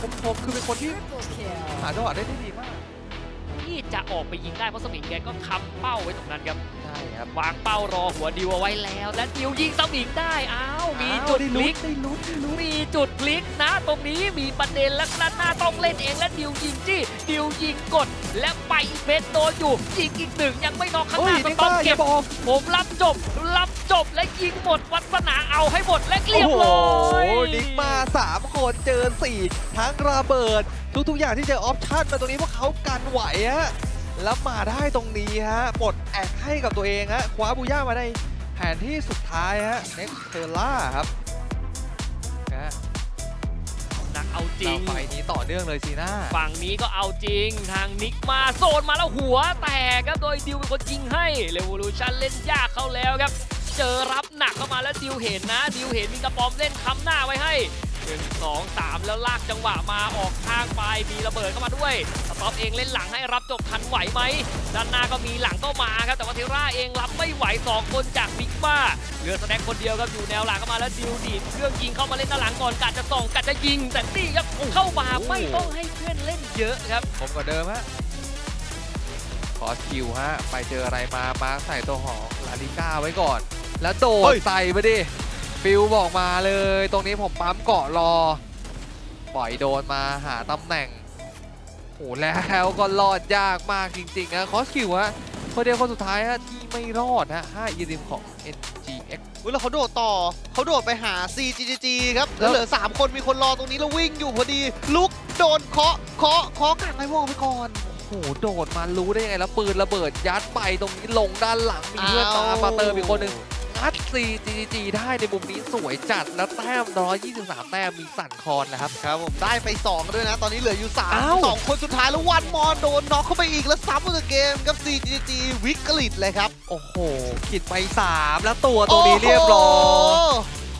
คมๆคือเป็นคนที่หาจังหวะได้ได้ดีมาก ที่จะออกไปยิงได้เพราะสมิงแกก็ค้ำเป้าไว้ตรงนั้นครับใช่ครับวางเป้ารอหัวดิวเอาไว้แล้ว และดิวยิงสมิงได้อ้าวมีอ้าวจุดได้พลุ้ลินกได้ลุ้นได้ลุ้นมีจุดพลิกนะตรงนี้มีประเด็นและด้านหน้าต้องเล่นเองและดิวยิงจี้ดิวยิงกด และไปอีกเม็ดโดนอยู่ยิงอีกหนึ่งยังไม่นอกข้างหเฮ้ยน้าก็นี่ต้องก็เก็เก็บบออกผมรับจบรับจบและยิงหมดวัฒนาเอาให้หมดและเรียบร้อยโอ้โหนิกมา 3 คนเจอ 4 ทั้งระเบิด ทุก ๆ อย่างที่เจอออปชั่นมาตรงนี้พวกเขากันไหวฮะแล้วมาได้ตรงนี้ฮะปลดแอกให้กับตัวเองฮะคว้าบูย่ามาได้แผนที่สุดท้ายฮะเน็กเทล่าครับนะฮะหนักเอาจริเรางไฟนี้ต่อเนื่องเลยซีน่าฝั่งนี้ก็เอาจริงทางนิกมาโซนมาแล้วหัวแตกครับโดยดิวเป็นคนยิงให้เรว o ลูชันเล่นยากเข้าแล้วครับ เจอรับหนักเข้ามาแล้วดิวเห็นนะ ดิวเห็นมีกระปอมเล่นค้ำหน้าไว้ให้ หนึ่งสองสามแล้วลากจังหวะมาออกข้างไปมีระเบิดเข้ามาด้วยสต็อปเองเล่นหลังให้รับจบทันไหวไหมด้านหน้าก็มีหลังก็มาครับแต่ว่าเทราเองรับไม่ไหวสองคนจากบิ๊กบ้าเหลือสแน็คคนเดียวครับอยู่แนวหลังเข้ามาแล้วดิวดีดเครื่องยิงเข้ามาเล่นด้านหลังก่อนกะจะส่องกะจะยิง แต่นี่ครับเข้ามาไม่ต้องให้เพื่อนเล่นเยอะครับ ผมกว่าเดิมฮะขอคิวฮะไปเจออะไรมามาร์คใส่ตัวหองลาลิก้าไว้ก่อน แล้วโดเฮ้ดยใส่ไปดิ ฟิลบอกมาเลย ตรงนี้ผมปั๊มเกาะรอ ปล่อยโดนมาหาตำแหน่งโอ้แล้วก็รอดยากมากจริงๆนะคอสคิวฮะคนเดียวคนสุดท้ายฮะที่ไม่รอดฮะ5ยีริมของ NGX อุ๊ยแล้วเขาโดดต่อ เขาโดดไปหา CGG ครับ แล้วเหลือ 3 คนมีคนรอตรงนี้แล้ววิ่งอยู่พอดี ลุกโดนเคาะเคาะเคาะกลางไอวอลไปก่อน โอ้โห โดดมารู้ได้ยังไงแล้วปืนระเบิดยัดไปตรงนี้ลงด้านหลังมีเพื่อนตามมาเติมอีกคนหนึ่ง งัด CGG ได้ในมุมนี้สวยจัดแล้วแต้ม123 แต้มมีสั่นคอนนะครับ ครับผมได้ไป 2 ด้วยนะ ตอนนี้เหลืออยู่อ้าว3 2คนสุดท้ายแล้ววันมอนโดนน็อกเข้าไปอีกแล้วซ้ำมาเกมครับ CGG วิกฤตเลยครับโอ้โหขิดไป 3 แล้วตัวตรงนี้เรียบร้อย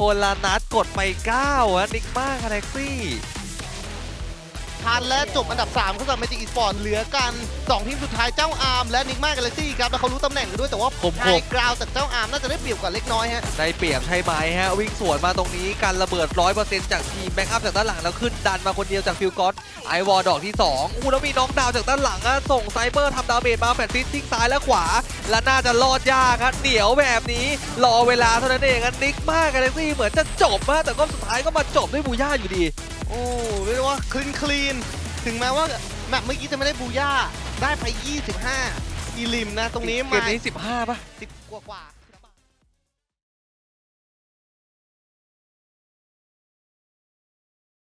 คนละนัดกดไป9ฮะนิกมาคาแท็กซี่ ทันและจบอันดับ3เขาสำหรับเมจิกอีสปอร์ตเหลือกัน 2 ทีมสุดท้ายเจ้าอาร์มและนิกมากาแล็กซี่ครับแล้วเขารู้ตำแหน่งกันด้วยแต่ว่าผมไฮกราวจากเจ้าอาร์มน่าจะได้เปรียบกว่าเล็กน้อยฮะได้เปรียบใช่ไหมฮะวิ่งสวนมาตรงนี้การระเบิด 100%จากทีมแบ็กอัพจากด้านหลังแล้วขึ้นดันมาคนเดียวจากฟิลกอตไอวอลดอกที่2อู้แล้วมีน้องดาวจากด้านหลังอะส่งไซเบอร์ทำดาเมจมาแฟนฟิสทิ้งซ้ายและขวา และน่าจะรอดยากครับเหนียวแบบนี้รอเวลาเท่านั้นเองอะนิกมากกาแล็กซี่เหมือนจะจบฮะแต่ก็สุดท้ายก็มาจบด้วยบูย่าอยู่ดี โอ้เรียกได้ว่าคลีนคลีนถึงแม้ว่าแมปเมื่อกี้จะไม่ได้บูย่าได้ไป 25 อีลิมนะ ตรงนี้เกมามนี้15ป่ะสิบกว่าๆ